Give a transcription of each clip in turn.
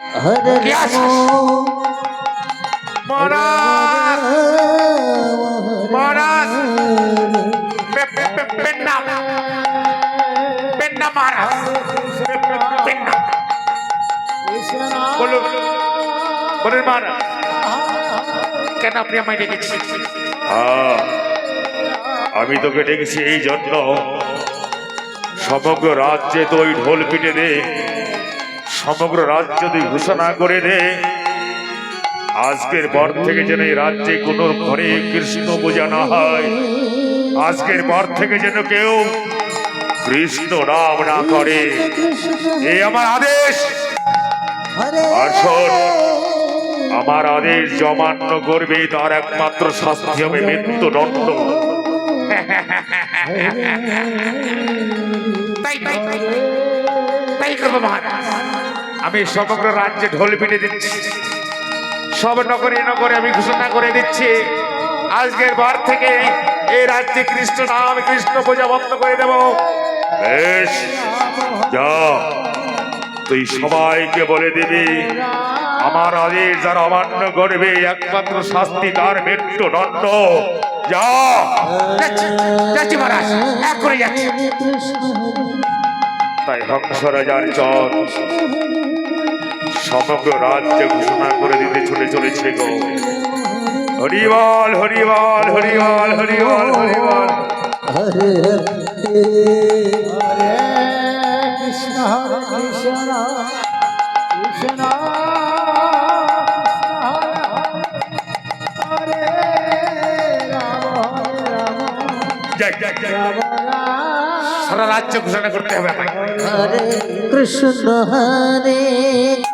হরে? মহারাজ মহারাজ পেন্না পেন্না মহারাজ। পে- পে- পেন্না। বলুন। বলুন মহারাজ। কেন আপনি আমায় ডেকেছেন? আহ, আমি তোকে ডেকেছি এই জন্য। সমগ্র রাজ্যে তো ওই ঢোল পিটে দে সমগ্র রাজ্য যদি ঘোষণা করে দে আজকের পর থেকে যেন এই রাজ্যে কোনো ঘরে কৃষ্ণ পূজা না হয়। আজকের পর থেকে যেন কেউ কৃষ্ণ নাম না করে। এই আমার আদেশ। আমার আদেশ জমান্য করবে তার একমাত্র শাস্তি হবে মৃত্যুদণ্ড। তাই তাই তাই তাই করব মহারাজ। আমি সমগ্র রাজ্যে ঢোল পিটে দিচ্ছি। সব নগরে নগরে আমি ঘোষণা করে দিচ্ছি। আজকের বার থেকে এই রাজ্যে কৃষ্ণ নাম কৃষ্ণ পূজা বন্ধ করে দেব। বেশ যা। তুই সবাইকে বলে দিবি আমার আদেশ যারা অমান্য করবে একমাত্র শাস্তি তার মৃত্যুদণ্ড যা। যাচ্ছি যাচ্ছি মহারাজ এক করে যাচ্ছি। তাই হংস রাজার চর সমগ্র রাজ্যে ঘোষণা করে দিতে চলে চলেছে গো হরিবল হরিবল হরিবল হরিবল হরিবল হরে হরে কৃষ্ণ হরে কৃষ্ণ কৃষ্ণ হরে রাম রাম। সারা রাজ্য ঘোষণা করতে হবে আমায় হরে কৃষ্ণ হরে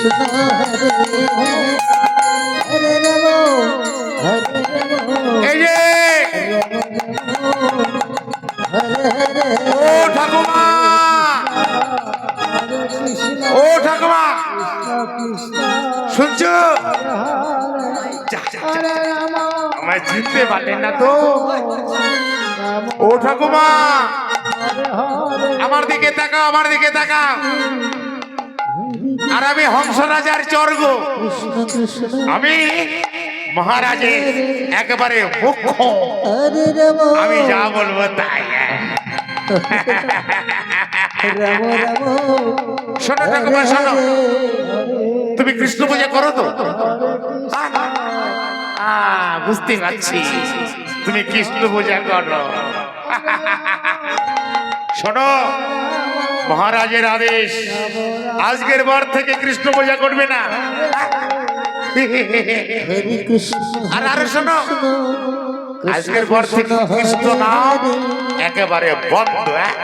হরে হরে ও ঠাকুমা! শুনছো? আমায় চিনতে না তো। ও ঠাকুমা! আমার দিকে তাকাও, আমার দিকে তাকাও। আর আমি হংস রাজার চর্গ। আমি মহারাজের একেবারে মুখ্য। আমি যা বলব তাই। শোনো ঠাকুমা শোনো। তুমি কৃষ্ণ পূজা করো তো? বুঝতে পারছি। তুমি কৃষ্ণ পূজা করো। শোনো মহারাজের আদেশ। আজকের বার থেকে কৃষ্ণ পূজা করবে না। আর আরও শোনো আজকের পর থেকে কৃষ্ণ নাম একেবারে বন্ধ হ্যাঁ?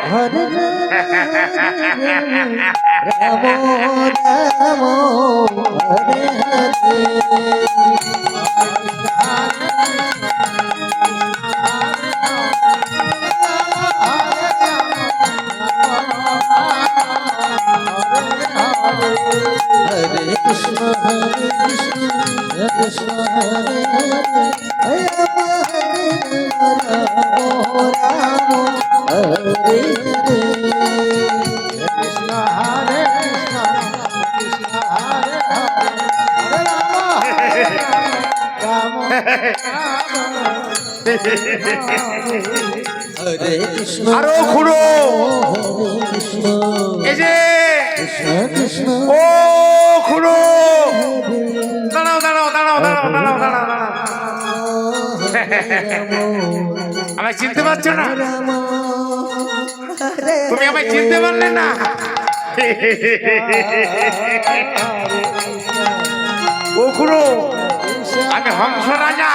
আরও খুঁড়ো এই যে। ও খুঁড়ো দাঁড়াও দাঁড়াও দাঁড়াও দাঁড়াও দাঁড়াও দাঁড়াও আমায় চিনতে পারছ না? তুমি আমায় চিনতে পারলে না? ও খুঁড়ো আমি হংস রাজা।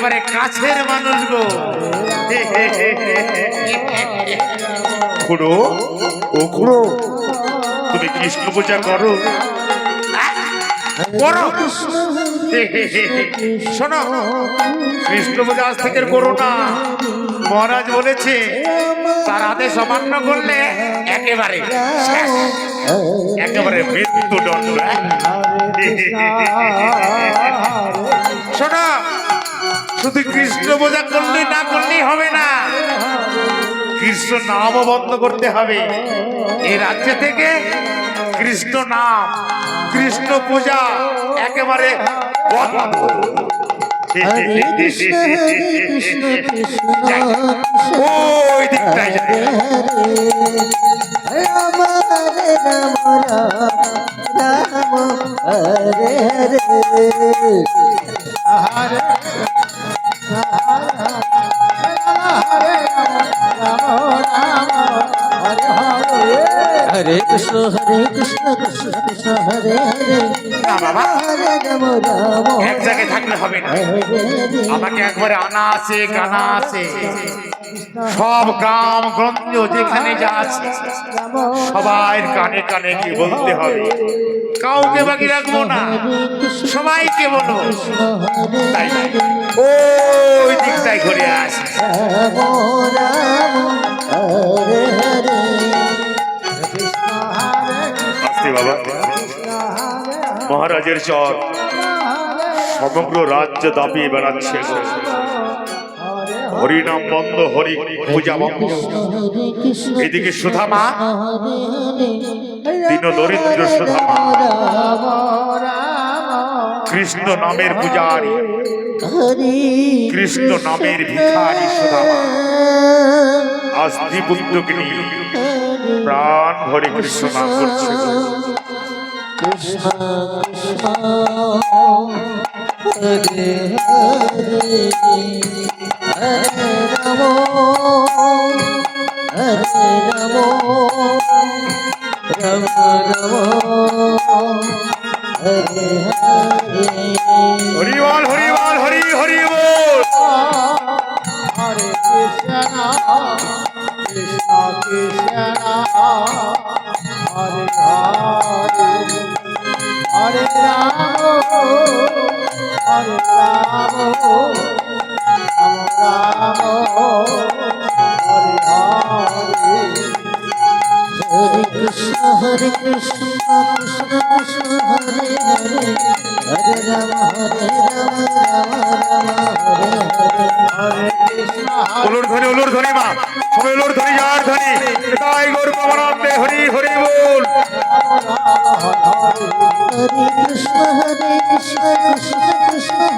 একেবারে কাছের মানুষ গো। খুড়ো ও খুড়ো তুমি কৃষ্ণ পূজা করো। করো। কৃষ্ণ শোনো কৃষ্ণ পূজা আজ থেকে করো না। মহারাজ বলেছে তার আদেশ অমান্য করলে একেবারে। একেবারে মৃত্যু দণ্ড। শোনো শুধু কৃষ্ণ পূজা করলেই না করলেই হবে না। কৃষ্ণ নামও বন্ধ করতে হবে। এই রাজ্য থেকে কৃষ্ণ নাম কৃষ্ণ পূজা একেবারে ওই। হরে রাম হরে রাম রাম হরে হরে হরে কৃষ্ণ কৃষ্ণ কৃষ্ণ হরে হরে। না বাবা হরে রাম রাম এক জায়গায় থাকলে হবে না। আমাকে একবারে আনা আছে গানা আছে সব গ্রাম গঞ্জ যেখানে যা আছে সবাই কানে কানে গিয়ে বলতে হবে। কাউকে বাকি রাখব না সবাইকে বলো তাই ওই দিকটাই ঘুরে আসি বাবা। মহারাজের চর সমগ্র রাজ্য দাপিয়ে বেড়াচ্ছে। হরিনাম বন্ধ, হরি পূজা বন্ধ। এদিকে সুধামা দীন দরিদ্র সুধামা কৃষ্ণ নামের পূজারি। কৃষ্ণ নামের ভিখারি সুধামা আজ দ্বিপুত্রকে নিয়ে প্রাণ ভরে কৃষ্ণ নাম করছে। কৃষ্ণ কৃষ্ণ হরে রাম হরে রাম রাম হরে হরে কৃষ্ণ হরে কৃষ্ণ কৃষ্ণ কৃষ্ণ হরে হরে হরে রাম হরে রাম। রাম রাম হরে হরে হরে কৃষ্ণ উলুর ধ্বনি উলুর ধ্বনি মা। সবাই উলুর ধ্বনি, যার ধ্বনি। তাই গৌর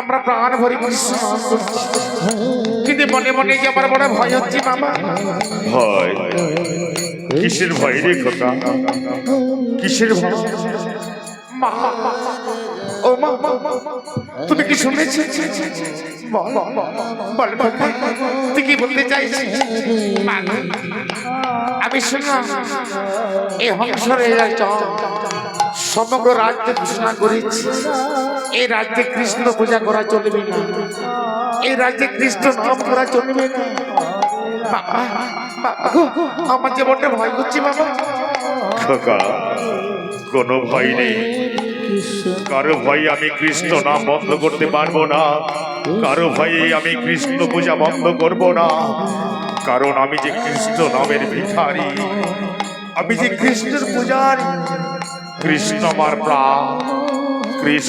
আমরা প্রাণ ভরি করছি। কিন্তু মনে মনে যে আমার বড় ভয় হচ্ছে বাবা। ভয়? কিসের ভয় রে খোকা? কিসের ভয়? মা ও মা তুমি কি শুনেছি? বল বল তুই কি বলতে চাইছিস? আমি শুনলাম এই হংসরে সমগ্র রাজ্য ঘোষণা করেছি এই রাজ্যে কৃষ্ণ পূজা করা চলবে না। এই রাজ্যে কৃষ্ণ নাম করা চলবে না। আমার বড্ড ভয় করছে বাবা। কোনো ভয় নেই। কারও ভয় আমি কৃষ্ণ নাম বন্ধ করতে পারব না? কারও ভয়ে আমি কৃষ্ণ পূজা বন্ধ করব না? কারণ আমি যে কৃষ্ণ নামের ভিখারি, আমি যে কৃষ্ণের পূজারি। কৃষ্ণ আমার প্রাণ, কৃষ্ণ